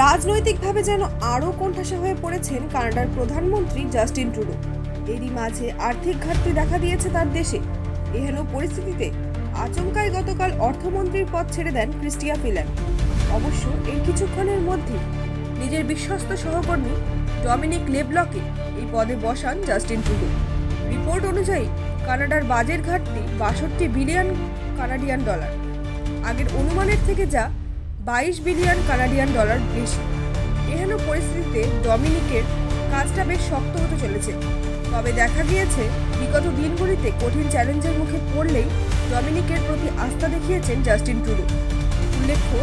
রাজনৈতিকভাবে যেন আরও কোণঠাসা হয়ে পড়েছেন কানাডার প্রধানমন্ত্রী জাস্টিন ট্রুডো। এরই মাঝে আর্থিক ঘাটতি দেখা দিয়েছে তার দেশে। এহেন পরিস্থিতিতে আচমকায় গতকাল অর্থমন্ত্রীর পদ ছেড়ে দেন ক্রিস্টিয়া ফিল্যান অবশ্য এর কিছুক্ষণের মধ্যে নিজের বিশ্বস্ত সহকর্মী ডমিনিক লেবলকে এই পদে বসান জাস্টিন ট্রুডো। রিপোর্ট অনুযায়ী কানাডার বাজেট ঘাটতি বাষট্টি বিলিয়ন কানাডিয়ান ডলার। আগের অনুমানের থেকে যা বাইশ বিলিয়ন কানাডিয়ান ডলার বেশি। এহেন পরিস্থিতিতে ডমিনিকের কাজটা বেশ শক্ত হতে চলেছে। তবে দেখা গিয়েছে, বিগত দিনগুলিতে কঠিন চ্যালেঞ্জের মুখে পড়লেই ডমিনিকের প্রতি আস্থা দেখিয়েছেন জাস্টিন ট্রুডো। উল্লেখ্য,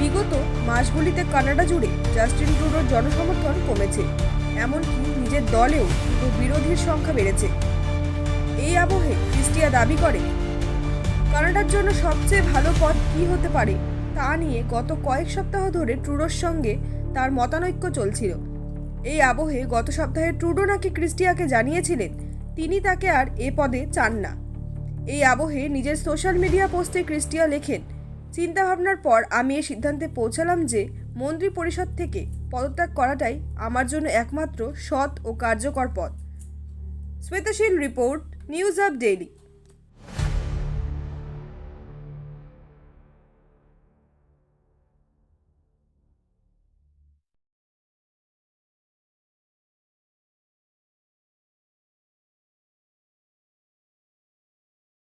বিগত মাসগুলিতে কানাডা জুড়ে জাস্টিন ট্রুডোর জনসমর্থন কমেছে, এমনকি নিজের দলেও দুটো বিরোধীর সংখ্যা বেড়েছে। এই আবহে ক্রিস্টিয়া দাবি করে, কানাডার জন্য সবচেয়ে ভালো পথ কী হতে পারে? তা নিয়ে গত কয়েক সপ্তাহ ধরে ট্রুডোর সঙ্গে তার মতানৈক্য চলছিল। এই আবহে গত সপ্তাহে ট্রুডো নাকি ক্রিস্টিয়াকে জানিয়েছিলেন, তিনি তাকে আর এ পদে চান না। এই আবহে নিজের সোশ্যাল মিডিয়া পোস্টে ক্রিস্টিয়া লেখেন, চিন্তাভাবনার পর আমি এই সিদ্ধান্তে পৌঁছালাম যে মন্ত্রী পরিষদ থেকে পদত্যাগ করাটাই আমার জন্য একমাত্র সৎ ও কার্যকর পথ। Shwetashil report, news up daily.